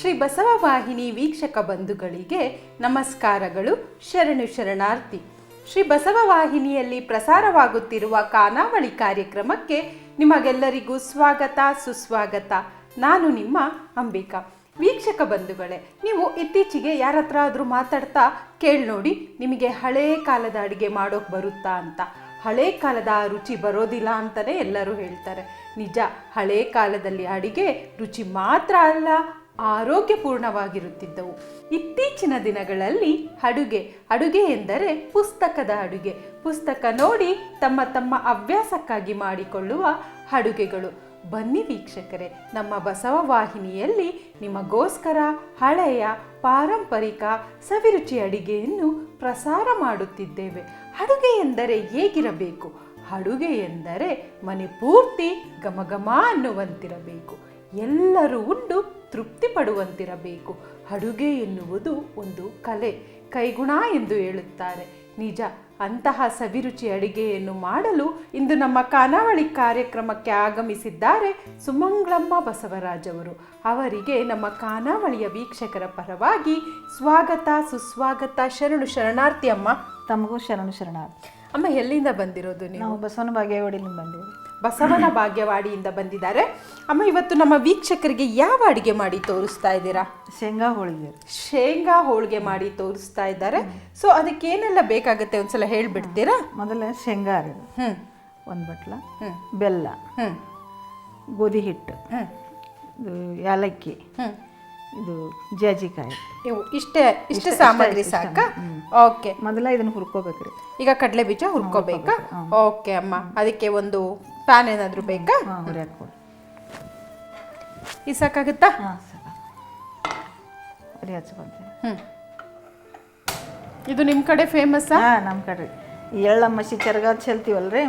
ಶ್ರೀ ಬಸವ ವಾಹಿನಿ ವೀಕ್ಷಕ ಬಂಧುಗಳಿಗೆ ನಮಸ್ಕಾರಗಳು, ಶರಣು ಶರಣಾರ್ಥಿ. ಶ್ರೀ ಬಸವ ವಾಹಿನಿಯಲ್ಲಿ ಪ್ರಸಾರವಾಗುತ್ತಿರುವ ಖಾನಾವಳಿ ಕಾರ್ಯಕ್ರಮಕ್ಕೆ ನಿಮಗೆಲ್ಲರಿಗೂ ಸ್ವಾಗತ, ಸುಸ್ವಾಗತ. ನಾನು ನಿಮ್ಮ ಅಂಬಿಕಾ. ವೀಕ್ಷಕ ಬಂಧುಗಳೇ, ನೀವು ಇತ್ತೀಚೆಗೆ ಯಾರ ಹತ್ರ ಆದರೂ ಮಾತಾಡ್ತಾ ಕೇಳಿ ನೋಡಿ ನಿಮಗೆ ಹಳೇ ಕಾಲದ ಅಡುಗೆ ಮಾಡೋಕೆ ಬರುತ್ತಾ ಅಂತ. ಹಳೇ ಕಾಲದ ರುಚಿ ಬರೋದಿಲ್ಲ ಅಂತಲೇ ಎಲ್ಲರೂ ಹೇಳ್ತಾರೆ. ನಿಜ, ಹಳೇ ಕಾಲದಲ್ಲಿ ಅಡಿಗೆ ರುಚಿ ಮಾತ್ರ ಅಲ್ಲ ಆರೋಗ್ಯಪೂರ್ಣವಾಗಿರುತ್ತಿದ್ದವು. ಇತ್ತೀಚಿನ ದಿನಗಳಲ್ಲಿ ಅಡುಗೆ ಅಡುಗೆ ಎಂದರೆ ಪುಸ್ತಕದ ಅಡುಗೆ. ಪುಸ್ತಕ ನೋಡಿ ತಮ್ಮ ತಮ್ಮ ಹವ್ಯಾಸಕ್ಕಾಗಿ ಮಾಡಿಕೊಳ್ಳುವ ಅಡುಗೆಗಳು. ಬನ್ನಿ ವೀಕ್ಷಕರೇ, ನಮ್ಮ ಬಸವ ವಾಹಿನಿಯಲ್ಲಿ ನಿಮಗೋಸ್ಕರ ಹಳೆಯ ಪಾರಂಪರಿಕ ಸವಿರುಚಿ ಅಡಿಗೆಯನ್ನು ಪ್ರಸಾರ ಮಾಡುತ್ತಿದ್ದೇವೆ. ಅಡುಗೆ ಎಂದರೆ ಹೇಗಿರಬೇಕು? ಅಡುಗೆ ಎಂದರೆ ಮನೆ ಪೂರ್ತಿ ಘಮಘಮ ಅನ್ನುವಂತಿರಬೇಕು. ಎಲ್ಲರೂ ಉಂಡು ತೃಪ್ತಿ ಪಡುವಂತಿರಬೇಕು ಅಡುಗೆ ಎನ್ನುವುದು ಒಂದು ಕಲೆ ಕೈಗುಣ ಎಂದು ಹೇಳುತ್ತಾರೆ. ನಿಜ ಅಂತಹ ಸವಿರುಚಿ ಅಡಿಗೆಯನ್ನು ಮಾಡಲು ಇಂದು ನಮ್ಮ ಖಾನಾವಳಿ ಕಾರ್ಯಕ್ರಮಕ್ಕೆ ಆಗಮಿಸಿದ್ದಾರೆ ಸುಮಂಗ್ಲಮ್ಮ ಬಸವರಾಜ್ ಅವರು ಅವರಿಗೆ ನಮ್ಮ ಖಾನಾವಳಿಯ ವೀಕ್ಷಕರ ಪರವಾಗಿ ಸ್ವಾಗತ ಸುಸ್ವಾಗತ ಶರಣು ಶರಣಾರ್ಥಿ ಅಮ್ಮ. ತಮಗೂ ಶರಣು ಶರಣಾರ್ಥಿ. ಅಮ್ಮ ಎಲ್ಲಿಂದ ಬಂದಿರೋದು ನೀವು? ಬಸವನ ಬಾಗೇವಾಡಿಲಿಂದ ಬಂದೀವಿ ಬಸವನ ಭಾಗ್ಯವಾಡಿಯಿಂದ ಬಂದಿದ್ದಾರೆ. ಅಮ್ಮ ಇವತ್ತು ನಮ್ಮ ವೀಕ್ಷಕರಿಗೆ ಯಾವ ಅಡಿಗೆ ಮಾಡಿ ತೋರಿಸ್ತಾ ಇದ್ದೀರಾ? ಶೇಂಗಾ ಹೋಳಿಗೆ. ಶೇಂಗಾ ಹೋಳಿಗೆ ಮಾಡಿ ತೋರಿಸ್ತಾ ಇದ್ದಾರೆ. ಸೊ ಅದಕ್ಕೆ ಏನೆಲ್ಲ ಬೇಕಾಗುತ್ತೆ ಒಂದ್ಸಲ ಹೇಳ್ಬಿಡ್ತೀರಾ? ಮೊದಲ ಶೇಂಗಾ ಹ್ಞೂ ಹ್ಮ್. ಒಂದು ಬಟ್ಲ. ಬೆಲ್ಲ. ಹ್ಮ್. ಗೋಧಿ ಹಿಟ್ಟು. ಇದು ಯಾಲಕ್ಕಿ. ಹ್ಮ್. ಇದು ಜಾಜಿಕಾಯಿ. ಇವು ಇಷ್ಟೇ ಇಷ್ಟು ಸಾಮಗ್ರಿ ಸಾಕ? ಓಕೆ ಮೊದಲ ಇದನ್ನು ಹುರ್ಕೋಬೇಕ್ರಿ. ಈಗ ಕಡಲೆ ಬೀಜ ಹುರ್ಕೋಬೇಕಾ. ಓಕೆ ಅಮ್ಮ. ಅದಕ್ಕೆ ಒಂದು ಪ್ಯಾನ್ ಏನಾದರೂ ಬೇಕಾ? ಹಾಂ ಹುರಿಯಾಕ ಕೊಡಿ. ಈ ಸಾಕಾಗುತ್ತಾ? ಹಾಂ ಸರ್ ಹುರಿ ಹಚ್ಕೊಂತೀನಿ. ಹ್ಮ್. ಇದು ನಿಮ್ಮ ಕಡೆ ಫೇಮಸ್ಸಾ ಹಾಂ ನಮ್ಮ ಕಡೆ. ಈ ಎಳ್ಳ ಮಸಿ ಚರ್ಗ ಚೆಲ್ತೀವಲ್ರಿ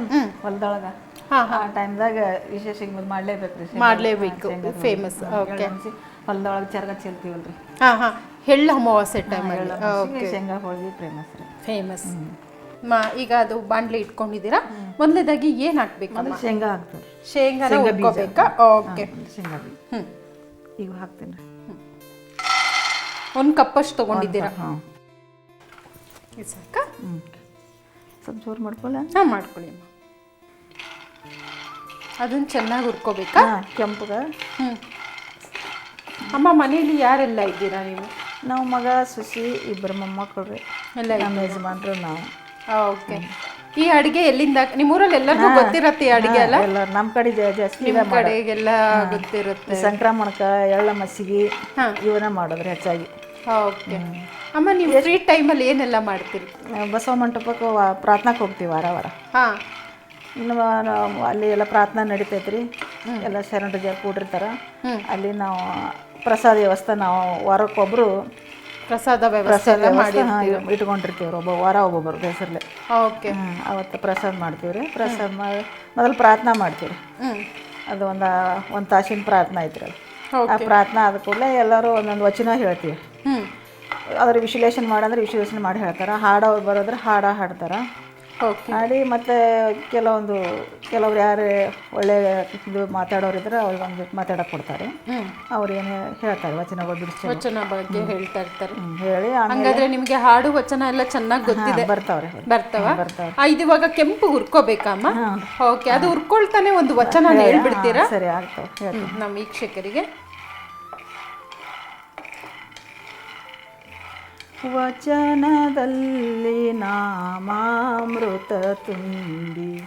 ಹೊಲ್ದೊಳಗೆ. ಹಾ, ಆ ಟೈಮ್ದಾಗ ವಿಶೇಷ ಹಿಂಗೆ ಮಾಡಲೇಬೇಕ್ರಿ ಮಾಡ್ಲೇಬೇಕು. ಫೇಮಸ್ ಓಕೆ ಹೊಲ್ದೊಳಗೆ ಚರ್ಗ ಚೆಲ್ತೀವಲ್ರಿ ಹಾ ಹಾ. ಎಳ್ಳು ಅಮಾವಾಸ್ಯೆ ಟೈಮ್ ಶೇಂಗಾ ಹೋಳಿಗೆ ಫೇಮಸ್ ರೀ. ಫೇಮಸ್ ಮಾ ಈಗ ಅದು ಬಾಂಡ್ಲಿ ಇಟ್ಕೊಂಡಿದ್ದೀರಾ? ಮೊದಲನೇದಾಗಿ ಏನು ಹಾಕ್ಬೇಕು ಆಮೇಲೆ ಶೇಂಗಾ ಹಾಕ್ತೀವಿ ಶೇಂಗಾನ ಶೇಂಗಾ ಬೀಜ. ಹುರ್ಕೋಬೇಕಾ? ಓಕೆ ಶೇಂಗಾ ಬೀಜ. ಹ್ಮ್. ಈಗ ಹಾಕ್ತೀನಿ. ಒಂದು ಕಪ್ಪಷ್ಟು ತೊಗೊಂಡಿದ್ದೀರಾ? ಹಾಂ. ಇದು ಸಾಕಾ? ಹ್ಞೂ ಸ್ವಲ್ಪ ಜೋರು ಮಾಡ್ಕೊಳ್ಳ. ಹಾ ಮಾಡ್ಕೊಳ್ಳಿ ಅಮ್ಮ. ಅದನ್ನ ಚೆನ್ನಾಗಿ ಹುರ್ಕೋಬೇಕಾ? ಕೆಂಪಗ. ಹ್ಞೂ ಅಮ್ಮ ಮನೆಯಲ್ಲಿ ಯಾರೆಲ್ಲ ಇದ್ದೀರಾ ನೀವು? ನಾವು ಮಗ ಸುಸಿ ಇಬ್ಬರು ಮೊಮ್ಮಕ್ಕಳು ರೀ. ಎಲ್ಲ ನಮ್ಮ ಯಜಮಾನ್ರು ನಾವು. ಓಕೆ. ಈ ಅಡಿಗೆ ಎಲ್ಲಿಂದ ನಿಮ್ಮೂರಲ್ಲಿ ಎಲ್ಲರಿಗೂ ಗೊತ್ತಿರತ್ತೆ ಈ ಅಡಿಗೆ ಅಲ್ಲ ಎಲ್ಲ? ನಮ್ಮ ಕಡೆ ಜಾ- ಜಾಸ್ತಿ ನಿಮ್ಮ ಕಡೆಗೆಲ್ಲ ಗೊತ್ತಿರುತ್ತೆ. ಸಂಕ್ರಮಣಕ ಎಳ್ಳ ಮಸಿಗೆ ಹಾಂ. ಇವನ್ನ ಮಾಡೋದ್ರಿ ಹೆಚ್ಚಾಗಿ. ಓಕೆ. ಅಮ್ಮ ನೀವು ಫ್ರೀ ಟೈಮಲ್ಲಿ ಏನೆಲ್ಲ ಮಾಡ್ತೀರಿ? ಬಸವ ಮಂಟಪಕ್ಕೆ ವಾ ಪ್ರಾರ್ಥನಾಕ್ಕೆ ಹೋಗ್ತೀವಿ ವಾರ ವಾರ. ಹಾಂ. ಇನ್ನು ನಾವು ಅಲ್ಲಿ ಎಲ್ಲ ಪ್ರಾರ್ಥನಾ ನಡಿತೈತ್ರಿ. ಎಲ್ಲ ಶರಣರು ಜನ ಕೂಡಿರ್ತಾರ ಅಲ್ಲಿ ನಾವು ಪ್ರಸಾದ ವ್ಯವಸ್ಥೆ ನಾವು ವಾರಕ್ಕೊಬ್ಬರು ಪ್ರಸಾದ ವ್ಯವಸ್ಥೆ ಎಲ್ಲ ಮಾಡಿ ಇಟ್ಕೊಂಡಿರ್ತೀವಿ ಒಬ್ಬ ವಾರ ಒಬ್ಬೊಬ್ಬರು ಹೆಸರಲ್ಲಿ ಓಕೆ. ಅವತ್ತು ಪ್ರಸಾದ ಮಾಡ್ತೀವಿ ರೀ ಪ್ರಸಾದ ಮಾಡಿ ಮೊದಲು ಪ್ರಾರ್ಥನೆ ಮಾಡ್ತೀವಿ ರೀ ಅದು ಒಂದು ಒಂದು ತಾಸಿನ ಪ್ರಾರ್ಥನೆ ಐತ್ರಿ ಅದು. ಆ ಪ್ರಾರ್ಥನೆ ಆದ ಕೂಡಲೇ ಎಲ್ಲರೂ ಒಂದೊಂದು ವಚನ ಹೇಳ್ತೀವಿ. ಅದ್ರ ವಿಶ್ಲೇಷಣೆ ಮಾಡಂದ್ರೆ ವಿಶ್ಲೇಷಣೆ ಮಾಡಿ ಹೇಳ್ತಾರೆ. ಹಾಡೋ ಬರೋದ್ರೆ ಹಾಡ ಹಾಡ್ತಾರೆ. ಓಕೆ ಮತ್ತೆ ಕೆಲವೊಂದು ಕೆಲವ್ರು ಯಾರು ಒಳ್ಳೆ ಇದು ಮಾತಾಡೋರು ಇದ್ರೆ ಅವ್ರಿಗೆ ಒಂದು ಮಾತಾಡಕ್ಕೆ ಕೊಡ್ತಾರೆ. ಅವ್ರು ಏನು ಹೇಳ್ತಾರೆ ವಚನಗಳು ಬಿಡಿಸ್ತಾರೆ ವಚನ ಬಗ್ಗೆ ಹೇಳ್ತಾ ಇರ್ತಾರೆ. ಹೇಳಿ ಹಂಗಾದ್ರೆ ನಿಮಗೆ ಹಾಡು ವಚನ ಎಲ್ಲ ಚೆನ್ನಾಗಿ ಗೊತ್ತಿದೆ. ಬರ್ತಾವ್ರೆ ಬರ್ತಾವ? ಬರ್ತಾವ ಇದು ಇವಾಗ ಕೆಂಪು ಹುರ್ಕೋಬೇಕಮ್ಮ? ಓಕೆ ಅದು ಹುರ್ಕೊಳ್ತಾನೆ ಒಂದು ವಚನ ಹೇಳ್ಬಿಡ್ತೀರಾ? ಸರಿ ಆಗ್ತಾವೆ. ನಮ್ಮ ವೀಕ್ಷಕರಿಗೆ. ವಚನದಲ್ಲಿ ನಾಮಾಮೃತ ತುಂಬಿ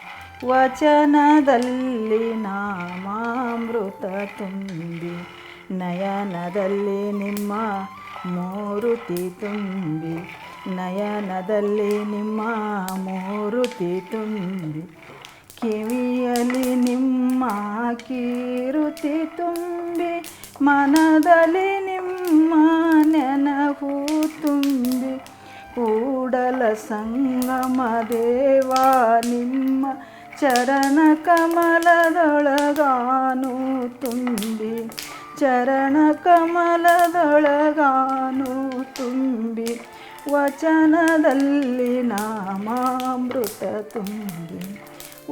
ವಚನದಲ್ಲಿ ನಾಮಾಮೃತ ತುಂಬಿ ನಯನದಲ್ಲಿ ನಿಮ್ಮ ಮೂರುತಿ ತುಂಬಿ, ನಯನದಲ್ಲಿ ನಿಮ್ಮ ಮೂರುತಿ ತುಂಬಿ, ಕಿವಿಯಲ್ಲಿ ನಿಮ್ಮ ಕೀರುತಿ ತುಂಬಿ, ಮನದಲ್ಲಿ ನಿಮ್ಮ ತುಂಬಿ ಕೂಡಲ ಸಂಗಮ ದೇವ, ನಿಮ್ಮ ಚರಣ ಕಮಲದೊಳಗಾನು ತುಂಬಿ, ಚರಣ ಕಮಲದೊಳಗಾನು ತುಂಬಿ, ವಚನದಲ್ಲಿ ನಾಮಾಮೃತ ತುಂಬಿ,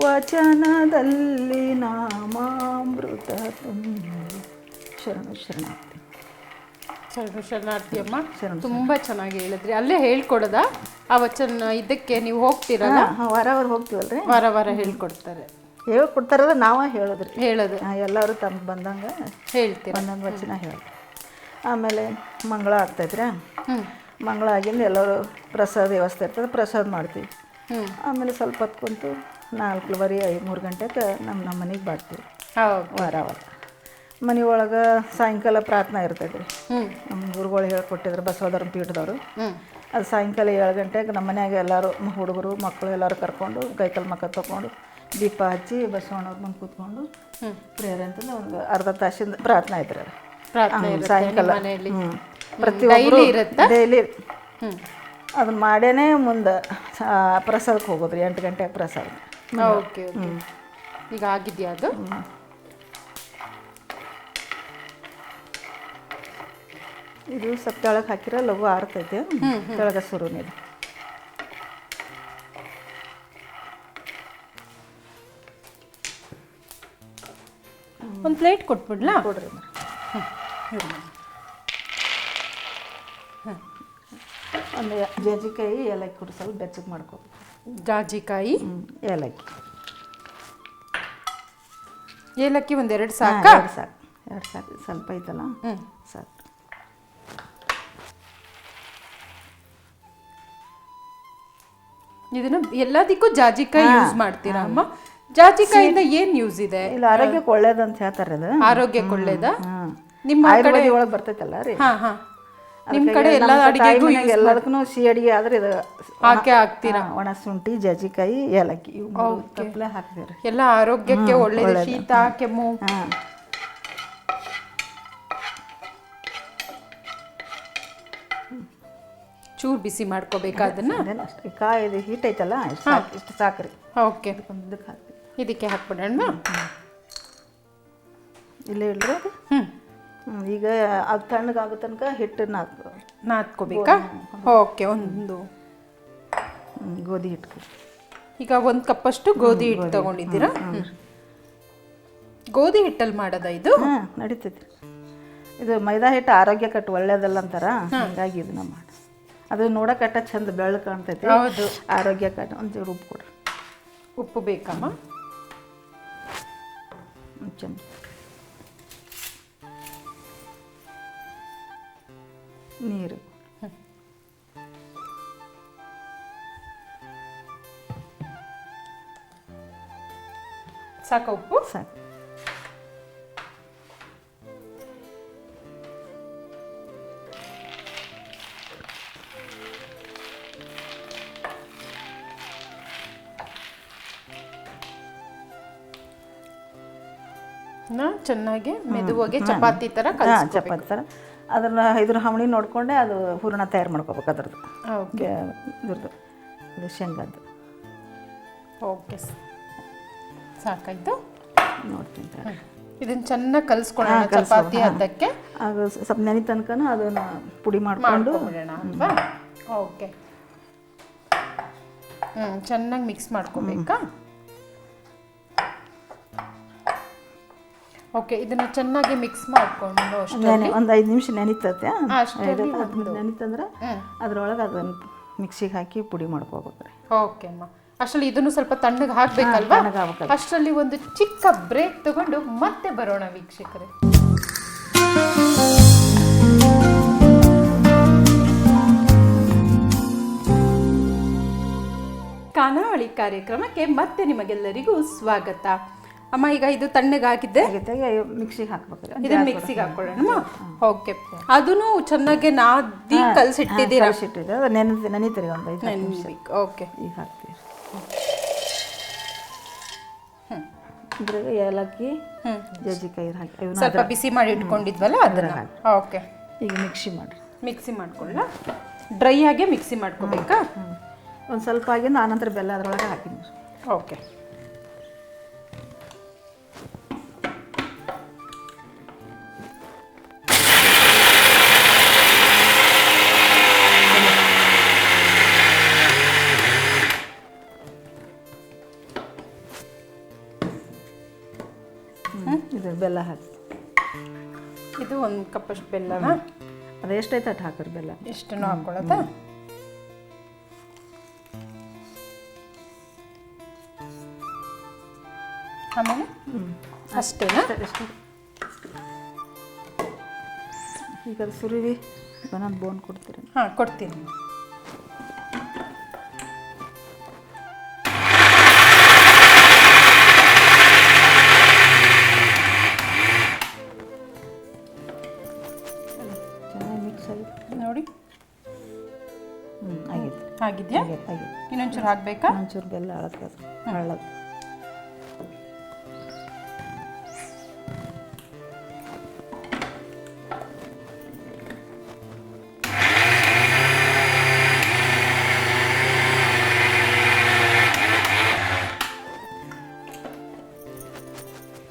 ವಚನದಲ್ಲಿ ನಾಮಾಮೃತ ತುಂಬಿ. ಶರಣ ಶರಣಾರ್ಥಿ ಶರಣು ಶರಣಾರ್ಥಿ ಅಮ್ಮ ತುಂಬಾ ಚೆನ್ನಾಗಿ ಹೇಳಿದ್ರಿ. ಅಲ್ಲೇ ಹೇಳ್ಕೊಡದ? ಆ ವಚನ ಇದಕ್ಕೆ ನೀವು ಹೋಗ್ತೀರಲ್ಲ? ವಾರ ವಾರ ಹೋಗ್ತೀವಲ್ರಿ? ವಾರ ವಾರ ಹೇಳ್ಕೊಡ್ತಾರೆ. ಹೇಳ್ಕೊಡ್ತಾರಲ್ಲ ನಾವೇ ಹೇಳೋದ್ರಿ. ಹೇಳೋದು. ಎಲ್ಲರೂ ತಮ್ಗೆ ಬಂದಂಗ ಹೇಳ್ತೀರ. ಒಂದೊಂದು ವಚನ ಹೇಳಿ ಆಮೇಲೆ ಮಂಗಳ ಆಗ್ತೈತ್ರಿ ಮಂಗಳ ಆಗಿಂದ ಎಲ್ಲರೂ ಪ್ರಸಾದ ವ್ಯವಸ್ಥೆ ಇರ್ತದೆ ಪ್ರಸಾದ ಮಾಡ್ತೀವಿ. ಆಮೇಲೆ ಸ್ವಲ್ಪ ಹೊತ್ತು ಕುಂತು ವರಿ ಐದು ಮೂರು ಗಂಟೆಗೆ ನಮ್ಮ ನಮ್ಮ ಮನೆಗೆ ಬರ್ತೀವಿ. ವಾರ ವಾರ. ಮನೆ ಒಳಗೆ ಸಾಯಂಕಾಲ ಪ್ರಾರ್ಥನೆ ಇರ್ತೈತೆ ರೀ ನಮ್ಮ ಗುರುಗಳು ಹೇಳ್ಕೊಟ್ಟಿದ್ರು ಬಸವಧರ್ಮ ಪೀಠದವರು. ಅದು ಸಾಯಂಕಾಲ ಏಳು ಗಂಟೆಗೆ ನಮ್ಮ ಮನ್ಯಾಗ ಎಲ್ಲರೂ ಹುಡುಗರು ಮಕ್ಕಳು ಎಲ್ಲರೂ ಕರ್ಕೊಂಡು ಕೈಕಲ್ ಮಕ್ಕ ತೊಗೊಂಡು ದೀಪ ಹಚ್ಚಿ ಬಸವಣ್ಣವ್ರ ಮುಂದೆ ಕೂತ್ಕೊಂಡು. ಪ್ರೇಯರ್ ಅಂತಂದು ಒಂದು ಅರ್ಧ ತಾಸಿಂದ ಪ್ರಾರ್ಥನೆ ಐತ್ರಿ ಅದು ಸಾಯಂಕಾಲ. ಪ್ರತಿಯೊಬ್ಬರು ಡೈಲಿ ಅದನ್ನ ಮಾಡೇನೆ ಮುಂದೆ ಪ್ರಸಾದಕ್ಕೆ ಹೋಗೋದ್ರಿ ಎಂಟು ಗಂಟೆಗೆ ಪ್ರಸಾದ. Okay okay. ಈಗ ಆಗಿದೆಯಾ ಅದು? ಇದು ಸ್ವಲ್ಪ ತೆಳಗೆ ಹಾಕಿರ ಲಘು ಆರ್ತೈತೆ. ಸುರು ನೀರು ಒಂದು ಪ್ಲೇಟ್ ಕೊಟ್ಬಿಡ್ಲಾ? ಕೊಡ್ರಿ ಒಂದು ಜಾಜಿಕಾಯಿ ಏಲಕ್ಕಿ ಕೊಡಿ ಸ್ವಲ್ಪ ಬೆಚ್ಚಗೆ ಮಾಡ್ಕೋ ಜಾಜಿಕಾಯಿ? ಹ್ಞೂ ಏಲಕ್ಕಿ. ಏಲಕ್ಕಿ ಒಂದೆರಡು ಎರಡು ಸಾಕು? ಎರಡು ಸಾಕು. ಎರಡು ಸಾಕು. ಸ್ವಲ್ಪ ಐತಲ್ಲ? ಹ್ಮ್. ಸಾಕು. ಇದನ್ನ ಎಲ್ಲದಕ್ಕೂ ಜಾಜಿಕಾಯಿ ಯೂಸ್ ಮಾಡ್ತೀರಾ ಅಮ್ಮ? ಜಾಜಿಕಾಯಿಂದ ಏನ್ ಯೂಸ್ ಇದೆ? ಇಲ್ಲ ಆರೋಗ್ಯಕ್ಕೆ ಒಳ್ಳೇದಂತ ಹೇಳ್ತಾರೆ ಅದು. ಆರೋಗ್ಯಕ್ಕೆ ಒಳ್ಳೇದ? ನಿಮ್ಮ ಕಡೆ ಒಳಗೆ ಬರ್ತೈತಲ್ಲ ರೀ. ಹಾ ಹಾ. ನಿಮ್ ಕಡೆ ಎಲ್ಲ ಅಡಿಗೆಗೂ ಎಲ್ಲದಕ್ಕೂ ಸಿಹಿ ಅಡಿಗೆ ಆದ್ರೆ ಇದು ಹಾಕಿ ಹಾಕ್ತೀರಾ? ಒಣ ಶುಂಠಿ ಜಾಜಿಕಾಯಿ ಏಲಕ್ಕಿ ಇವು ಎಲ್ಲಾ ಎಲ್ಲ ಆರೋಗ್ಯಕ್ಕೆ ಒಳ್ಳೇದು. ಶೀತ ಕೆಮ್ಮು. ಚೂರ್ ಬಿಸಿ ಮಾಡ್ಕೋಬೇಕು ಅದನ್ನ ಅದೇನು ಅಷ್ಟೇ ಕಾಯಿ ಹೀಟ್ ಐತಲ್ಲ ಇಷ್ಟು ಸಾಕು ಇಷ್ಟು ಸಾಕ್ರಿ. ಓಕೆ ಇದಕ್ಕೆ ಇದಕ್ಕೆ ಹಾಕ್ಬಿಡೋಣ. ಇಲ್ಲೇ ಅದು? ಹ್ಮ್, ಈಗ ಅದು ತಣ್ಣಗಾಗೋ ತನಕ ಹಿಟ್ಟನ್ನ ಹಾಕು ನಾದ್ಕೋಬೇಕಾ? ಓಕೆ ಒಂದು. ಗೋಧಿ ಹಿಟ್ಟು ಈಗ ಒಂದು ಕಪ್ಪಷ್ಟು ಗೋಧಿ ಹಿಟ್ಟು ತಗೊಂಡಿದ್ದೀರಾ. ಗೋಧಿ ಹಿಟ್ಟಲ್ಲಿ ಮಾಡೋದ ಇದು? ನಡೀತೈತಿ. ಇದು ಮೈದಾ ಹಿಟ್ಟು ಆರೋಗ್ಯ ಕಟ್ಟು ಒಳ್ಳೇದಲ್ಲ ಅಂತಾರ? ಹಂಗಾಗಿ ಇದನ್ನ ಮಾಡಿ ಅದು ನೋಡಕಟ್ಟ ಚಂದ ಬೆಳ್ಳ ಕಾಣ್ತೈತಿ. ಹೌದು. ಆರೋಗ್ಯ ಕಟ್ಟ ಒಂಚೂರು ಉಪ್ಪು ಕೊಡ್ರಿ ಉಪ್ಪು ಬೇಕಮ್ಮ? ಒಂದು ಚಮಚ ನೀರು. ಸಾಕ ಉಪ್ಪು? ಸಾಕು. ಚೆನ್ನಾಗಿ ಮೆದುವಾಗಿ ಚಪಾತಿ ಹಾಂ ಕಲಿಸ್ಕೊ ಚಪಾತಿ ಥರ ಅದನ್ನು ಇದ್ರ ಹವಣಿ ನೋಡಿಕೊಂಡೆ ಅದು ಹೂರಣ ತಯಾರು ಮಾಡ್ಕೋಬೇಕು ಅದ್ರದ್ದು. ಓಕೆ. ಇದ್ರದ್ದು. ಇದು ಶೇಂಗಾದ್ದು. ಓಕೆ ಸಾಕಾಯ್ತು? ನೋಡ್ತೀನಿ. ಇದನ್ನ ಚೆನ್ನಾಗಿ ಕಲಿಸ್ಕೊಳ್ಳೋಣ ಚಪಾತಿ ಅದಕ್ಕೆ ಅದು ಸ್ವಲ್ಪ ನೆನೆ ತನಕನ ಅದನ್ನು ಪುಡಿ ಮಾಡಿಕೊಂಡು ಅಲ್ವಾ? ಓಕೆ. ಹ್ಞೂ ಚೆನ್ನಾಗಿ ಮಿಕ್ಸ್ ಮಾಡ್ಕೋಬೇಕಾ? ಓಕೆ ಇದನ್ನ ಚೆನ್ನಾಗಿ ಮಿಕ್ಸ್ ಮಾಡ್ಕೊಂಡು ನೆನೆ ಒಂದು ಐದು ನಿಮಿಷ ನೆನಿತತೆ. ನೆನಿತಂದ್ರೆ ಅದ್ರೊಳಗೆ ಅದನ್ನು ಮಿಕ್ಸಿಗೆ ಹಾಕಿ ಪುಡಿ ಮಾಡ್ಕೋಬೇಕು ರೀ. ಓಕೆ ಅಮ್ಮ. ಅಷ್ಟರಲ್ಲಿ ಇದನ್ನು ಸ್ವಲ್ಪ ತಣ್ಣಗೆ ಹಾಕ್ಬೇಕಲ್ವಾ. ಅಷ್ಟರಲ್ಲಿ ಒಂದು ಚಿಕ್ಕ ಬ್ರೇಕ್ ತಗೊಂಡು ಮತ್ತೆ ಬರೋಣ ವೀಕ್ಷಕರೇ. ಖಾನಾವಳಿ ಕಾರ್ಯಕ್ರಮಕ್ಕೆ ಮತ್ತೆ ನಿಮಗೆಲ್ಲರಿಗೂ ಸ್ವಾಗತ. ಅಮ್ಮ ಈಗ ಇದು ತಣ್ಣಗಾಗಿದ್ದೆ ಹಾಕಿದ್ದೆ. ಮಿಕ್ಸಿಗೆ ಹಾಕ್ಬೇಕು. ಇದನ್ನ ಮಿಕ್ಸಿಗೆ ಹಾಕೊಳ್ಳೋಣ ಓಕೆ ಅದನ್ನು ಚೆನ್ನಾಗಿ ನಾದಿ ಕಲ್ಸಿಟ್ಟಿದ್ದೀರಾ? ಕಲಿಸಿಟ್ಟಿದೆ. ಅದು ನೆನೆ ನೆನಿತೀರಿ ಒಂದು ಐದು ನಿಮಿಷ. ಓಕೆ ಈಗ ಹಾಕ್ತೀವಿ. ಇದ್ರಾಗ ಏಲಕ್ಕಿ ಜಜ್ಜಿಕಾಯಿ ಹಾಕಿ ಸ್ವಲ್ಪ ಬಿಸಿ ಮಾಡಿ ಇಟ್ಕೊಂಡಿದ್ವಲ್ಲ ಅದನ್ನ? ಓಕೆ ಈಗ ಮಿಕ್ಸಿ ಮಾಡಿರಿ. ಮಿಕ್ಸಿ ಮಾಡ್ಕೊಳ್ಳ ಡ್ರೈ ಆಗಿ ಮಿಕ್ಸಿ ಮಾಡ್ಕೋಬೇಕಾ? ಒಂದು ಸ್ವಲ್ಪ ಆಗಿ ಆನಂತರ ಬೆಲ್ಲ ಅದರೊಳಗೆ ಹಾಕಿ ಓಕೆ ಬೆಲ್ಲ ಹಾಕಿ. ಇದು ಒಂದು ಕಪ್ಪಷ್ಟು ಬೆಲ್ಲ ಅದು ಎಷ್ಟೈತೆ ಅಷ್ಟು ಹಾಕೋರು ಬೆಲ್ಲ? ಇಷ್ಟನ್ನು ಹಾಕೊಳ್ಳೋದಾ ಆಮೇಲೆ? ಅಷ್ಟೇನಾ? ಅಷ್ಟೇ ಈಗ ಸುರಿವಿ ನಾನು ಬೋನ್ ಕೊಡ್ತೀರಿ ಹಾಂ ಕೊಡ್ತೀನಿ. ಇನ್ನೊಂಚೂರು ಹಾಕ್ಬೇಕಾ? ಒಂಚೂರು ಬೆಲ್ಲ ಅಳಕ್ಕೆ ಹಳ್ಳದು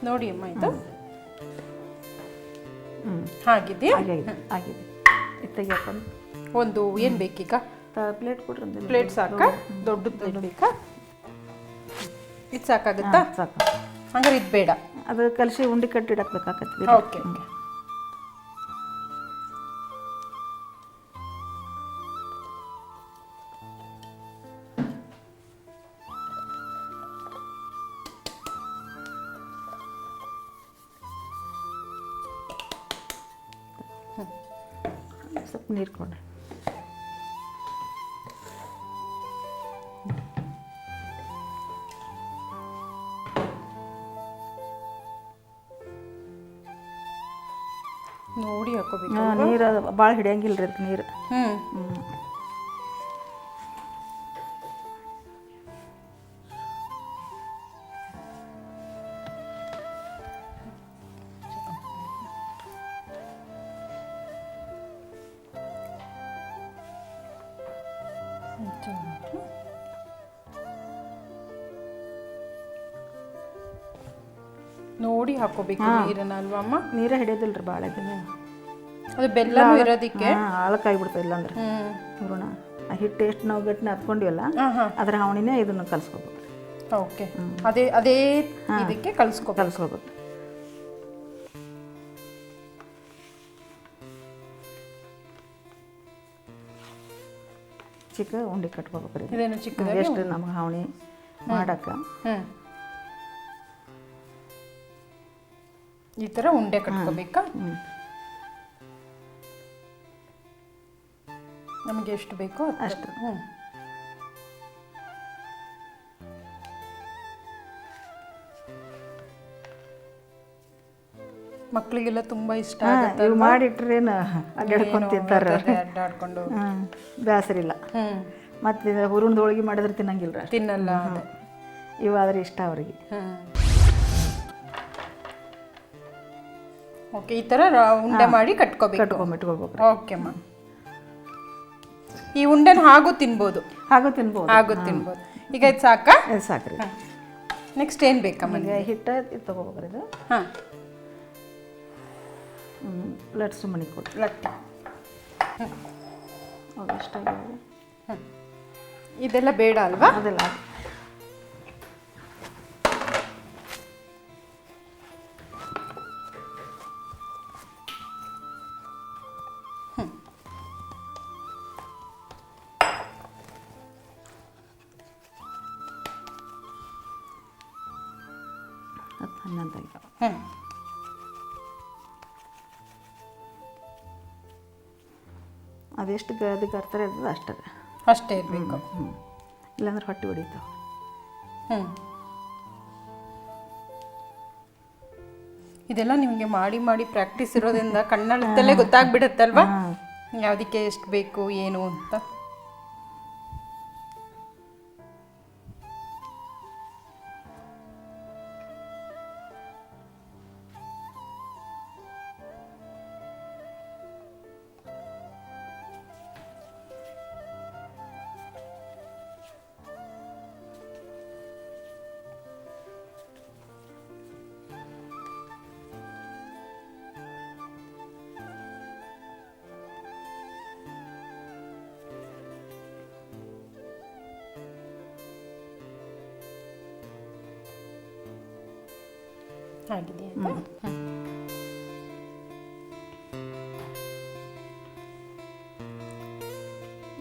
ನೋಡಿ ಅಮ್ಮ ಇದು. ಹಾಗಿದೆ ಆಗಿದೆ ಒಂದು ಏನು ಬೇಕೀಗ? ಪ್ಲೇಟ್ ಕೊಡ್ರಿ ಪ್ಲೇಟ್ ಸಾಕಾ? ದೊಡ್ಡ ಪ್ಲೇಟ್ ಬೇಕಾ? ಇದು ಸಾಕಾಗುತ್ತಾ? ಸಾಕು. ಹಂಗಾರೆ ಇದು ಬೇಡ. ಅದು ಕಲಸಿ ಉಂಡೆ ಕಟ್ಟಿ ಇಡಕ್ಬೇಕಾಗತ್ತೆ ಓಕೆ ಸ್ವಲ್ಪ ಭಾಳ ಹಿಡಿಯಂಗಿಲ್ಲ ರೀ ಅದಕ್ಕೆ ನೀರು. ಹ್ಞೂ ನೋಡಿ ಹಾಕೋಬೇಕು ನೀರನ್ನ ಅಲ್ವಾ ಅಮ್ಮ? ನೀರೇ ಹಿಡಿಯೋದಿಲ್ಲ ರೀ ಭಾಳ ಇದನ್ನು. ಅದು ಬೆಲ್ಲ ಇರೋದಕ್ಕೆ. ಆಳಕ್ಕಾಗಿ ಬಿಡ್ತದೆ ಇಲ್ಲಾಂದ್ರೆ. ಹೂರಣ ಆ ಹಿಟ್ಟು ಎಷ್ಟು ನಾವು ಗಟ್ಟಿನ ಹತ್ಕೊಂಡಿವಲ್ಲ ಅದರ ಹಾವಣಿನೇ ಇದನ್ನು ಕಲಿಸ್ಕೋಬೇಕು. ಓಕೆ. ಅದೇ ಅದೇ ಇದಕ್ಕೆ ಕಲಿಸ್ಕೋಬೇಕು. ಕಲಿಸ್ಕೋಬೇಕು. ಚಿಕ್ಕ ಉಂಡೆ ಕಟ್ಕೋಬೇಕು ರೀ. ಇದೇನು ಚಿಕ್ಕ ಎಷ್ಟು ನಮ್ಗೆ ಹಾವಣಿ ಮಾಡಕ್ಕೆ. ಈ ಥರ ಉಂಡೆ ಕಟ್ಕೋಬೇಕಾ? ನಮಗೆ ಎಷ್ಟು ಬೇಕೋ ಅಷ್ಟು. ಹ್ಞೂ ಮಕ್ಕಳಿಗೆಲ್ಲ ತುಂಬಾ ಇಷ್ಟ ಇವು ಮಾಡಿಟ್ರೇನು ಅಡ್ಡಾಡ್ಕೊಂಡು. ತಿಂತಾರೆ ಅಡ್ಡಾಡ್ಕೊಂಡು ಬೇಸರಿಲ್ಲ ಮತ್ತು ಹುರುಣ್ದ ಹೋಳಿಗೆ ಮಾಡಿದ್ರೆ ತಿನ್ನಂಗಿಲ್ಲ ತಿನ್ನಲ್ಲ ಇವಾದ್ರೆ ಇಷ್ಟ ಅವರಿಗೆ. ಓಕೆ ಈ ಥರ ಉಂಡೆ ಮಾಡಿ ಕಟ್ಕೋಬೇಕು. ಕಟ್ಕೊಂಬಿಟ್ಕೊಳ್ಬೇಕು ಓಕೆ ಅಮ್ಮ. ಈ ಉಂಡೆನ ಹಾಗೂ ತಿನ್ಬೋದು. ಹಾಗೂ ತಿನ್ಬೋದು. ಹಾಗೂ ತಿನ್ಬೋದು. ಈಗ ಇದು ಸಾಕ? ಸಾಕ್ರಿ. ನೆಕ್ಸ್ಟ್ ಏನು ಬೇಕಮ್ಮ ಈಗ ಹಿಟ್ಟು ಇದು ತೊಗೋಬೇಕ್ರಿ ಇದು. ಹಾಂ. ಲಟ್ಸು ಮಣಿ ಕೊಡ್ರಿ ಲಟ್ಟಿ. ಓಕೆ ಅಷ್ಟೇ ಹಾಂ ಇದೆಲ್ಲ ಬೇಡ ಅಲ್ವಾ? ಅದೆಲ್ಲ ಅದೆಷ್ಟು ಗದಗ ಕರ್ತಾರೆ ಅದು ಅಷ್ಟೇ. ಅಷ್ಟೇ ಇರಬೇಕು. ಇಲ್ಲಾಂದ್ರೆ ಹೊಟ್ಟೆ ಹೊಡಿತಾವೆ ಹ್ಞೂ ಇದೆಲ್ಲ ನಿಮಗೆ ಮಾಡಿ ಮಾಡಿ ಪ್ರಾಕ್ಟೀಸ್ ಇರೋದ್ರಿಂದ ಕಣ್ಣಲ್ಲೇ ಗೊತ್ತಾಗ್ಬಿಡುತ್ತಲ್ವಾ? ಯಾವುದಕ್ಕೆ ಎಷ್ಟು ಬೇಕು ಏನು ಅಂತ. ಆಗಿದೆ?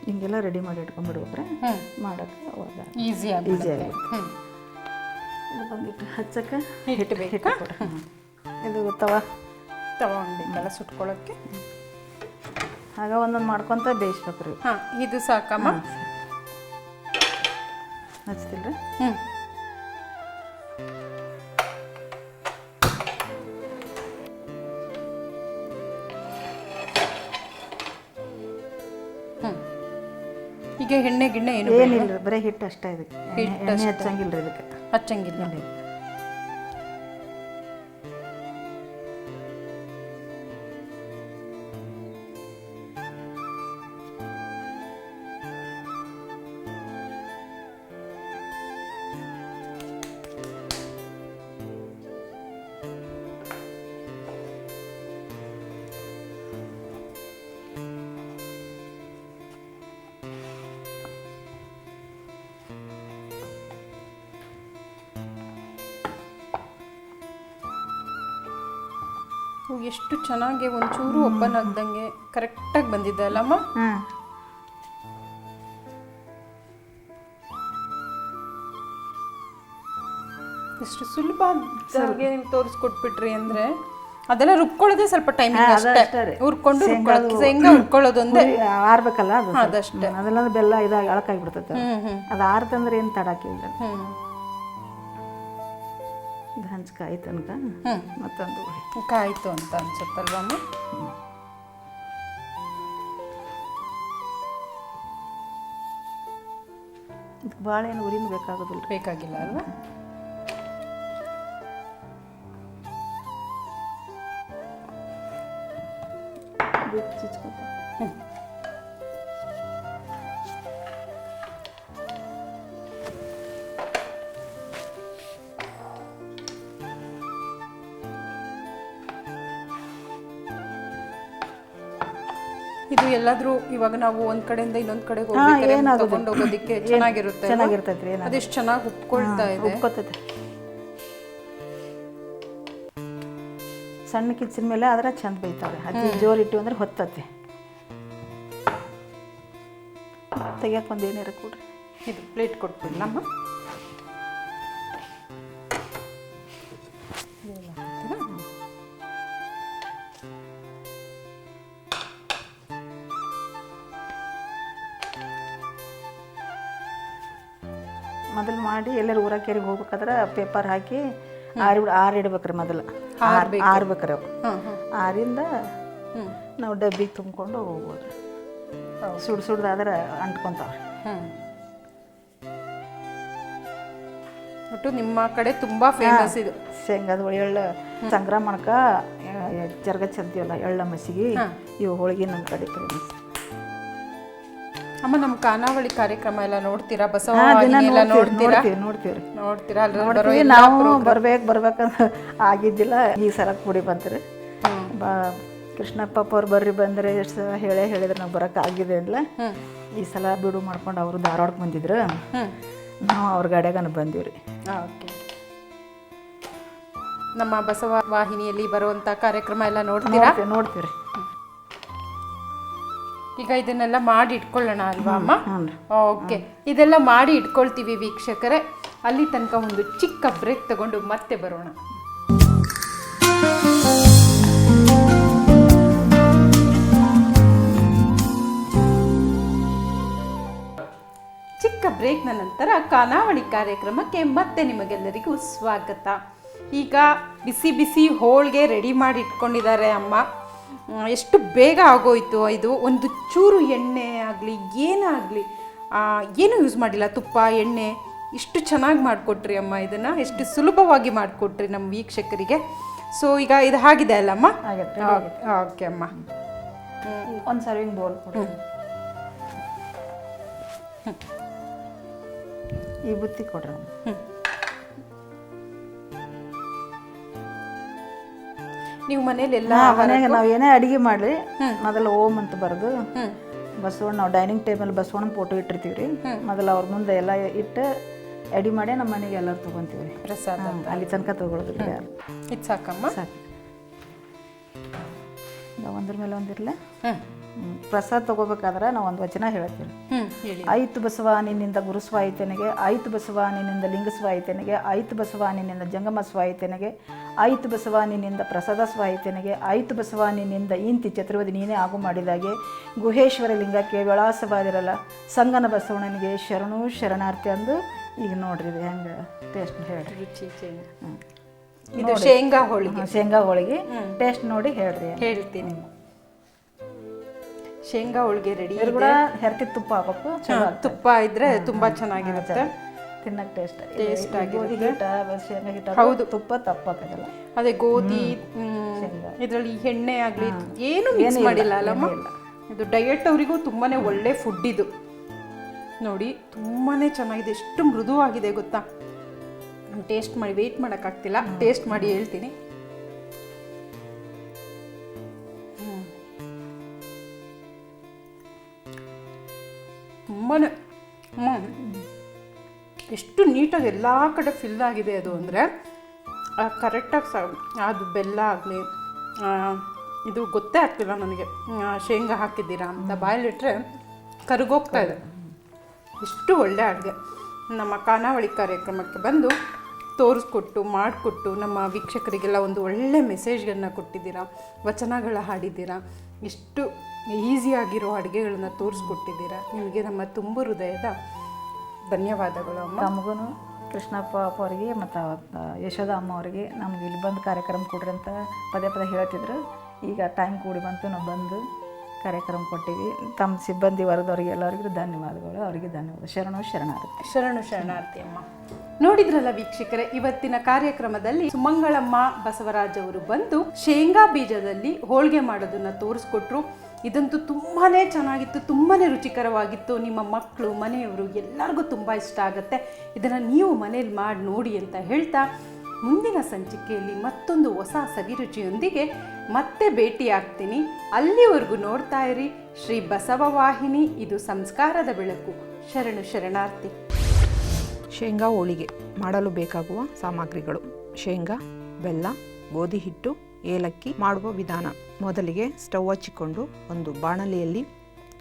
ಹಿಂಗೆಲ್ಲ ರೆಡಿ ಮಾಡಿ ಇಟ್ಕೊಂಡ್ಬಿಡ್ಬೇಕ್ರೆ ಮಾಡೋಕ್ಕೆ ಅವಾಗ ಈಸಿ ಈಸಿ ಆಗುತ್ತೆ ಬಂದ್ಬಿಟ್ಟು ಹಚ್ಚಕ್ಕೆ ಹಿಟ್ಟು ಬೇಕು ಇದು ತವ. ತಗೊಂಡಿದ್ದಲ್ಲ ಸುಟ್ಕೊಳ್ಳೋಕ್ಕೆ ಆಗ ಒಂದೊಂದು ಮಾಡ್ಕೊತ ಬೇಯಿಸ್ಬೇಕು ರೀ. ಹಾ ಇದು ಸಾಕಮ್ಮ. ಹಚ್ತಿಲ್ರಿ? ಈಗ ಎಣ್ಣೆ ಗಿಣ್ಣೆ ಏನು? ಏನಿಲ್ಲ ಬರೀ ಹಿಟ್ಟು ಅಷ್ಟೇ ಇದಕ್ಕೆ. ಹಿಟ್ಟು ಎಣ್ಣೆ ಹಚ್ಚಂಗಿಲ್ಲ ಇದಕ್ಕೆ. ಹಚ್ಚಂಗಿಲ್ಲ. ಎಷ್ಟು ಚೆನ್ನಾಗಿ ಒಂಚೂರು ಓಪನ್ ಆಗ್ದಂಗೆ ಕರೆಕ್ಟಾಗಿ ಬಂದಿದೆ ಅಲ್ಲಮ್ಮ? ಹಾಂ ಎಷ್ಟು ಸರ್ಗೆ ನೀವು ತೋರಿಸ್ಕೊಟ್ಬಿಟ್ರಿ ಅಂದ್ರೆ ಅದೆಲ್ಲ ರುಬ್ಕೊಳ್ಳೋದೇ ಸ್ವಲ್ಪ ಟೈಮಿಂಗ್ ಅದು ಅಷ್ಟೇ. ಹುರ್ಕೊಂಡು ರುಬ್ಕೊಳ್ಳೋದು ಶೇಂಗಾ ಹುರ್ಕೊಳ್ಳೋದು ಒಂದೇ. ಆರ್ಬೇಕಲ್ಲ ಅದು. ಅದಷ್ಟೇ. ಅದೆಲ್ಲ ಬೆಲ್ಲ ಇದಾಗಿ ಅಳಕಾಗಿ ಬಿಡ್ತೈತೆ. ಅದು ಆರ್ತಂದ್ರೆ ಏನು ತಡಾಕಿಲ್ಲ ಹ್ಮ್ ಕಾಯಿ ತನಕ ಮತ್ತೊಂದು ಕಾಯಿತು ಅಂತ ಅನ್ಸುತ್ತಲ್ವಮ್ಮ ಇದಕ್ಕೆ ಭಾಳ ಏನು ಉರಿನೂ ಬೇಕಾಗೋದಿಲ್ಲ. ಬೇಕಾಗಿಲ್ಲ ಅಲ್ವಾ? ಹ್ಞೂ ಎಲ್ಲಾದ್ರೂ ಇವಾಗ ನಾವು ಒಂದ್ ಕಡೆಯಿಂದ ಇನ್ನೊಂದ್ ಕಡೆ ಹೋಗ್ಬೇಕಾದ್ರೆ. ತಗೊಂಡು ಹೋಗೋದಿಕ್ಕೆ ಚೆನ್ನಾಗಿರುತ್ತೆ ಚೆನ್ನಾಗಿರ್ತೈತ್ರಿ ಏನಾದ್ರು ಅದೆಷ್ಟು ಚೆನ್ನಾಗಿ ಉಪ್ಕೊಳ್ತಾ ಇದೆ. ಉಪ್ಕೋತೈತೆ. ಸಣ್ಣ ಕಿಚ್ಚಿನ ಮೇಲೆ ಆದ್ರೆ ಚಂದ ಬೈತಾವೆ ಅತಿ ಜೋರು ಇಟ್ಟು ಅಂದ್ರೆ ಹೊತ್ತತ್ತೆ. ತೆಗಿಯಕ್ಕೆ ಒಂದು ಏನಾರ ಕೊಡ್ರಿ. ಇದು ಪ್ಲೇಟ್ ಕೊಟ್ಬಿಡ್ಲಮ್ಮ. ಮೊದಲು ಮಾಡಿ ಎಲ್ಲರೂ ಊರಕ್ಕೇರಿಗೆ ಹೋಗ್ಬೇಕಾದ್ರೆ ಪೇಪರ್ ಹಾಕಿ ಆರಿ ಆರಿಡ್ಬೇಕ್ರಿ ಮೊದಲು. ಆರ್ಬೇಕ್ರಿ ಅವು. ಆರಿಂದ ನಾವು ಡಬ್ಬಿಗೆ ತುಂಬಿಕೊಂಡು ಹೋಗ್ಬೋದು ಸುಡ್ ಸುಡ್ದಾದ್ರೆ ಅಂಟ್ಕೊತಾವ್ರಿ. ಒಟ್ಟು ನಿಮ್ಮ ಕಡೆ ತುಂಬಾ ಫೇಮಸ್ ಇದು. ಶೇಂಗಾದ ಹೋಳಿ ಎಳ್ಳು ಮಾಡ್ಕ ಜರ್ಗ ಚಂತೀವಲ್ಲ ಎಳ್ಳ ಮಸಿಗೆ ಇವು ಹೋಳಿಗೆ ನಮ್ಮ ಕಡೆ ಫೇಮಸ್ ಅಮ್ಮ ನಮ್ಮ ಖಾನಾವಳಿ ಕಾರ್ಯಕ್ರಮ ಎಲ್ಲ ನೋಡ್ತೀರಾ? ಬಸವ ಎಲ್ಲ ನೋಡ್ತೀರಾ? ನೋಡ್ತೀರಾ? ಬರೋ ನಾವು ಬರ್ಬೇಕು ಬರ್ಬೇಕಂತ ಆಗಿದ್ದಿಲ್ಲ. ಈ ಸಲ ಕೂಡಿ ಬಂತ್ರಿ. ಬಾ ಕೃಷ್ಣಪ್ಪ ಅವ್ರು ಬರ್ರಿ ಬಂದ್ರೆ ಎಷ್ಟು ಸಲ ಹೇಳೇ ಹೇಳಿದ್ರೆ ನಾವು ಬರೋಕೆ ಆಗಿದೆ ಹ್ಮ್. ಈ ಸಲ ಬಿಡು ಮಾಡ್ಕೊಂಡು ಅವರು ಧಾರವಾಡಕ್ಕೆ ಬಂದಿದ್ರು. ನಾವು ಅವ್ರ ಗಾಡ್ಯಾಗನ ಬಂದೀವಿ ರೀ ಓಕೆ. ನಮ್ಮ ಬಸವ ವಾಹಿನಿಯಲ್ಲಿ ಬರುವಂತ ಕಾರ್ಯಕ್ರಮ ಎಲ್ಲ ನೋಡ್ತೀರಾ? ನೋಡ್ತೀವಿ ನೋಡ್ತೀವಿ. ರೀ ಈಗ ಇದನ್ನೆಲ್ಲ ಮಾಡಿ ಇಟ್ಕೊಳ್ಳೋಣ ಅಲ್ವಾ ಅಮ್ಮ? ಓಕೆ ಇದೆಲ್ಲ ಮಾಡಿ ಇಟ್ಕೊಳ್ತೀವಿ ವೀಕ್ಷಕರೇ. ಅಲ್ಲಿ ತನಕ ಒಂದು ಚಿಕ್ಕ ಬ್ರೇಕ್ ತಗೊಂಡು ಮತ್ತೆ ಬರೋಣ. ಚಿಕ್ಕ ಬ್ರೇಕ್ನ ನಂತರ ಕಾನಾವಳಿ ಕಾರ್ಯಕ್ರಮಕ್ಕೆ ಮತ್ತೆ ನಿಮಗೆಲ್ಲರಿಗೂ ಸ್ವಾಗತ. ಈಗ ಬಿಸಿ ಬಿಸಿ ಹೋಳಿಗೆ ರೆಡಿ ಮಾಡಿ ಇಟ್ಕೊಂಡಿದ್ದಾರೆ ಅಮ್ಮ. ಎಷ್ಟು ಬೇಗ ಆಗೋಯ್ತು ಇದು ಒಂದು ಚೂರು ಎಣ್ಣೆ ಆಗಲಿ ಏನಾಗಲಿ ಏನು ಯೂಸ್ ಮಾಡಿಲ್ಲ ತುಪ್ಪ ಎಣ್ಣೆ ಇಷ್ಟು ಚೆನ್ನಾಗಿ ಮಾಡಿಕೊಟ್ರಿ ಅಮ್ಮ ಇದನ್ನು ಎಷ್ಟು ಸುಲಭವಾಗಿ ಮಾಡಿಕೊಟ್ರಿ ನಮ್ಮ ವೀಕ್ಷಕರಿಗೆ. ಸೊ ಈಗ ಇದು ಆಗಿದೆ ಅಲ್ಲಮ್ಮ? ಓಕೆ ಅಮ್ಮ. ಒಂದು ಸರ್ವಿಂಗ್ ಬೌಲ್ ಕೊಡಿ. ಈ ಬುತ್ತಿ ಕೊಡ್ರಿ ಅವ್ನು. ನೀವು ಮನೇಲಿ ಎಲ್ಲ ಹಾ, ಮನ್ಯಾಗ ನಾವು ಏನೇ ಅಡಿಗೆ ಮಾಡ್ರಿ ಮೊದಲು ಓಮ್ ಅಂತ ಬರೆದು ಬಸವಣ್ಣ ನಾವು ಡೈನಿಂಗ್ ಟೇಬಲ್ ಬಸವಣ್ಣನ ಫೋಟೋ ಇಟ್ಟಿರ್ತೀವಿ ರೀ ಮೊದಲು ಅವ್ರ ಮುಂದೆ ಎಲ್ಲ ಇಟ್ಟು ಅಡಿ ಮಾಡಿ ನಮ್ಮ ಮನೆಗೆ ಎಲ್ಲರೂ ತೊಗೊತೀವಿ ರೀ ಪ್ರಸಾದ ಹ್ಮ್, ಅಲ್ಲಿ ತನಕ ತೊಗೊಳೋದಿಲ್ಲ ಯಾರು. ಇದು ಸಾಕಮ್ಮ. ಸಾಕು. ಇದು ಒಂದ್ರ ಮೇಲೆ ಒಂದಿರಲ್ಲ ಹ್ಞೂ ಹ್ಮ್. ಪ್ರಸಾದ ತಗೋಬೇಕಾದ್ರೆ ನಾವು ಒಂದು ವಚನ ಹೇಳ್ತೀವಿ. ಆಯ್ತು ಬಸವ ನಿನ್ನಿಂದ ಗುರು ಸ್ವಾಯಿತನಿಗೆ ಆಯ್ತು ಬಸವ ನಿನ್ನಿಂದ ಲಿಂಗ ಸ್ವಾಯಿತನಿಗೆ ಆಯ್ತು ಬಸವ ನಿನ್ನಿಂದ ಜಂಗಮ ಸ್ವಾಯಿತನಿಗೆ ಆಯ್ತು ಬಸವ ನಿನ್ನಿಂದ ಪ್ರಸಾದ ಸ್ವಾಯಿತನಿಗೆ ಆಯ್ತು ಬಸವ ನಿನ್ನಿಂದ ಇಂತಿ ಚತುರ್ವದಿ ನೀನೇ ಆಗು ಮಾಡಿದಾಗೆ. ಗುಹೇಶ್ವರ ಲಿಂಗಕ್ಕೆ ವಿಳಾಸವಾದಿರಲ್ಲ ಸಂಗನ ಬಸವಣ್ಣನಿಗೆ ಶರಣು ಶರಣಾರ್ಥಿ ಅಂದು ಈಗ ನೋಡ್ರಿ ಇದು ಹೆಂಗೆ ಟೇಸ್ಟ್ ಹೇಳ್ರಿ. ಇದು ಶೇಂಗಾ ಹೋಳಿಗೆ. ಶೇಂಗಾ ಹೋಳಿಗೆ ಟೇಸ್ಟ್ ನೋಡಿ ಹೇಳ್ರಿ. ಹೇಳ್ತೀನಿ. ಶೇಂಗಾ ಹೋಳಿಗೆ ರೆಡಿ ಇದ್ರ ಕೂಡ ಹೆರ್ತಿ ತುಪ್ಪ ಹಾಕಬೇಕು. ಚಲೋ ತುಪ್ಪ ಇದ್ರೆ ತುಂಬಾ ಚೆನ್ನಾಗಿರುತ್ತೆ. ತಿನ್ನಕ್ ಟೇಸ್ಟ್ ಟೇಸ್ಟ್ ಶೇಂಗಾ ಹಿಟ್ಟ ಹೌದು. ತುಪ್ಪ ತಪ್ಪಾಕದಲ್ಲ ಅದೇ ಗೋಧಿ ಇದರಲ್ಲಿ ಎಣ್ಣೆ ಆಗ್ಲಿ ಏನು ಮಿಕ್ಸ್ ಮಾಡಿಲ್ಲ ಅಲ್ಲಮ್ಮ? ಇದು ಡಯಟ್ ಅವರಿಗೂ ತುಂಬಾನೇ ಒಳ್ಳೆ ಫುಡ್ ಇದು. ನೋಡಿ ತುಂಬಾನೇ ಚೆನ್ನಾಗಿದೆ. ಎಷ್ಟು ಮೃದುವಾಗಿದೆ ಗೊತ್ತಾ? ಟೇಸ್ಟ್ ಮಾಡಿ ವೆಯ್ಟ್ ಮಾಡೋಕ್ಕಾಗ್ತಿಲ್ಲ ಟೇಸ್ಟ್ ಮಾಡಿ ಹೇಳ್ತೀನಿ. ಹ್ಮ್. ಎಷ್ಟು ನೀಟಾಗಿ ಎಲ್ಲ ಕಡೆ ಫಿಲ್ ಆಗಿದೆ ಅದು ಅಂದರೆ ಕರೆಕ್ಟಾಗಿ ಸ ಅದು ಬೆಲ್ಲ ಆಗಲಿ ಇದು ಗೊತ್ತೇ ಆಗ್ತಿಲ್ಲ ನನಗೆ. ಶೇಂಗಾ ಹಾಕಿದ್ದೀರಾ ಅಂತ ಬಾಯಲ್ಲಿಟ್ಟರೆ ಕರಗೋಗ್ತಾ ಇದೆ. ಎಷ್ಟು ಒಳ್ಳೆ ಅಡುಗೆ. ನಮ್ಮ ಖಾನಾವಳಿ ಕಾರ್ಯಕ್ರಮಕ್ಕೆ ಬಂದು ತೋರಿಸ್ಕೊಟ್ಟು, ಮಾಡಿಕೊಟ್ಟು ನಮ್ಮ ವೀಕ್ಷಕರಿಗೆಲ್ಲ ಒಂದು ಒಳ್ಳೆ ಮೆಸೇಜ್ಗಳನ್ನ ಕೊಟ್ಟಿದ್ದೀರಾ? ವಚನಗಳ ಹಾಡಿದ್ದೀರಾ? ಎಷ್ಟು ಈಸಿಯಾಗಿರೋ ಅಡುಗೆಗಳನ್ನ ತೋರಿಸ್ಕೊಟ್ಟಿದ್ದೀರಾ? ನಿಮಗೆ ನಮ್ಮ ತುಂಬ ಹೃದಯದ ಧನ್ಯವಾದಗಳು ಅಮ್ಮ. ನಮಗೂ ಕೃಷ್ಣಪ್ಪ ಅಪ್ಪ ಅವರಿಗೆ ಮತ್ತು ಯಶೋಧ ಅಮ್ಮ ಅವರಿಗೆ ನಮ್ಗೆ ಇಲ್ಲಿ ಬಂದು ಕಾರ್ಯಕ್ರಮ ಕೊಡ್ರಿ ಅಂತ ಪದೇ ಪದೇ ಹೇಳ್ತಿದ್ರು. ಈಗ ಟೈಮ್ ಕೂಡಿ ಬಂತು, ನಾವು ಬಂದು ಕಾರ್ಯಕ್ರಮ ಕೊಟ್ಟಿವಿ. ತಮ್ಮ ಸಿಬ್ಬಂದಿ ವರ್ಗದವ್ರಿಗೆ ಎಲ್ಲರಿಗೂ ಧನ್ಯವಾದಗಳು. ಅವರಿಗೆ ಧನ್ಯವಾದ. ಶರಣು ಶರಣಾರ್ಥಿ. ಶರಣು ಶರಣಾರ್ಥಿ ಅಮ್ಮ. ನೋಡಿದ್ರಲ್ಲ ವೀಕ್ಷಕರೇ, ಇವತ್ತಿನ ಕಾರ್ಯಕ್ರಮದಲ್ಲಿ ಸುಮಂಗಳಮ್ಮ ಬಸವರಾಜ್ ಅವರು ಬಂದು ಶೇಂಗಾ ಬೀಜದಲ್ಲಿ ಹೋಳಿಗೆ ಮಾಡೋದನ್ನ ತೋರಿಸ್ಕೊಟ್ರು. ಇದಂತೂ ತುಂಬಾನೇ ಚೆನ್ನಾಗಿತ್ತು ತುಂಬಾ ರುಚಿಕರವಾಗಿತ್ತು. ನಿಮ್ಮ ಮಕ್ಕಳು, ಮನೆಯವರು ಎಲ್ಲರಿಗೂ ತುಂಬ ಇಷ್ಟ ಆಗುತ್ತೆ. ಇದನ್ನು ನೀವು ಮನೇಲಿ ಮಾಡಿ ನೋಡಿ ಅಂತ ಹೇಳ್ತಾ ಮುಂದಿನ ಸಂಚಿಕೆಯಲ್ಲಿ ಮತ್ತೊಂದು ಹೊಸ ಸವಿರುಚಿಯೊಂದಿಗೆ ಮತ್ತೆ ಭೇಟಿಯಾಗ್ತೀನಿ. ಅಲ್ಲಿವರೆಗೂ ನೋಡ್ತಾ ಇರಿ ಶ್ರೀ ಬಸವ ವಾಹಿನಿ, ಇದು ಸಂಸ್ಕಾರದ ಬೆಳಕು. ಶರಣು ಶರಣಾರ್ಥಿ. ಶೇಂಗಾ ಹೋಳಿಗೆ ಮಾಡಲು ಬೇಕಾಗುವ ಸಾಮಗ್ರಿಗಳು. ಶೇಂಗಾ, ಬೆಲ್ಲ, ಗೋಧಿ ಹಿಟ್ಟು, ಏಲಕ್ಕಿ ಮಾಡುವ ವಿಧಾನ. ಮೊದಲಿಗೆ ಸ್ಟವ್ ಹಚ್ಚಿಕೊಂಡು ಒಂದು ಬಾಣಲೆಯಲ್ಲಿ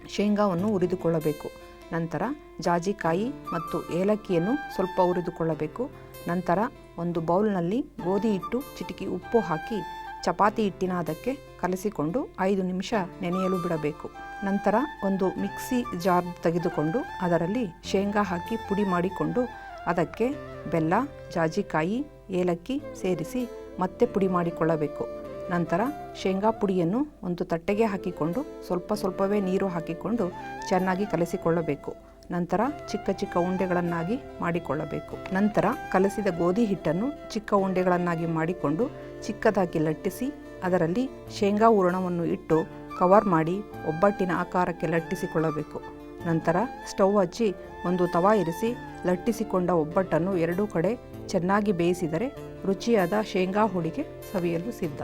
ಶೇಂಗಾವನ್ನು ಹುರಿದುಕೊಳ್ಳಬೇಕು. ನಂತರ ಜಾಜಿಕಾಯಿ ಮತ್ತು ಏಲಕ್ಕಿಯನ್ನು ಸ್ವಲ್ಪ ಹುರಿದುಕೊಳ್ಳಬೇಕು. ನಂತರ ಒಂದು ಬೌಲ್ನಲ್ಲಿ ಗೋಧಿ ಹಿಟ್ಟು, ಚಿಟಿಕಿ ಉಪ್ಪು ಹಾಕಿ ಚಪಾತಿ ಹಿಟ್ಟಿನ ಅದಕ್ಕೆ ಕಲಸಿಕೊಂಡು ಐದು ನಿಮಿಷ ನೆನೆಯಲು ಬಿಡಬೇಕು. ನಂತರ ಒಂದು ಮಿಕ್ಸಿ ಜಾರ್ ತೆಗೆದುಕೊಂಡು ಅದರಲ್ಲಿ ಶೇಂಗಾ ಹಾಕಿ ಪುಡಿ ಮಾಡಿಕೊಂಡು ಅದಕ್ಕೆ ಬೆಲ್ಲ, ಜಾಜಿಕಾಯಿ, ಏಲಕ್ಕಿ ಸೇರಿಸಿ ಮತ್ತೆ ಪುಡಿ ಮಾಡಿಕೊಳ್ಳಬೇಕು. ನಂತರ ಶೇಂಗಾ ಪುಡಿಯನ್ನು ಒಂದು ತಟ್ಟೆಗೆ ಹಾಕಿಕೊಂಡು ಸ್ವಲ್ಪ ಸ್ವಲ್ಪವೇ ನೀರು ಹಾಕಿಕೊಂಡು ಚೆನ್ನಾಗಿ ಕಲಸಿಕೊಳ್ಳಬೇಕು. ನಂತರ ಚಿಕ್ಕ ಚಿಕ್ಕ ಉಂಡೆಗಳನ್ನಾಗಿ ಮಾಡಿಕೊಳ್ಳಬೇಕು. ನಂತರ ಕಲಸಿದ ಗೋಧಿ ಹಿಟ್ಟನ್ನು ಚಿಕ್ಕ ಉಂಡೆಗಳನ್ನಾಗಿ ಮಾಡಿಕೊಂಡು ಚಿಕ್ಕದಾಗಿ ಲಟ್ಟಿಸಿ, ಅದರಲ್ಲಿ ಶೇಂಗಾ ಹೂರಣವನ್ನು ಇಟ್ಟು ಕವರ್ ಮಾಡಿ ಒಬ್ಬಟ್ಟಿನ ಆಕಾರಕ್ಕೆ ಲಟ್ಟಿಸಿಕೊಳ್ಳಬೇಕು. ನಂತರ ಸ್ಟವ್ ಹಚ್ಚಿ ಒಂದು ತವಾ ಇರಿಸಿ, ಲಟ್ಟಿಸಿಕೊಂಡ ಒಬ್ಬಟ್ಟನ್ನು ಎರಡೂ ಕಡೆ ಚೆನ್ನಾಗಿ ಬೇಯಿಸಿದರೆ ರುಚಿಯಾದ ಶೇಂಗಾ ಹೋಳಿಗೆ ಸವಿಯಲು ಸಿದ್ಧ.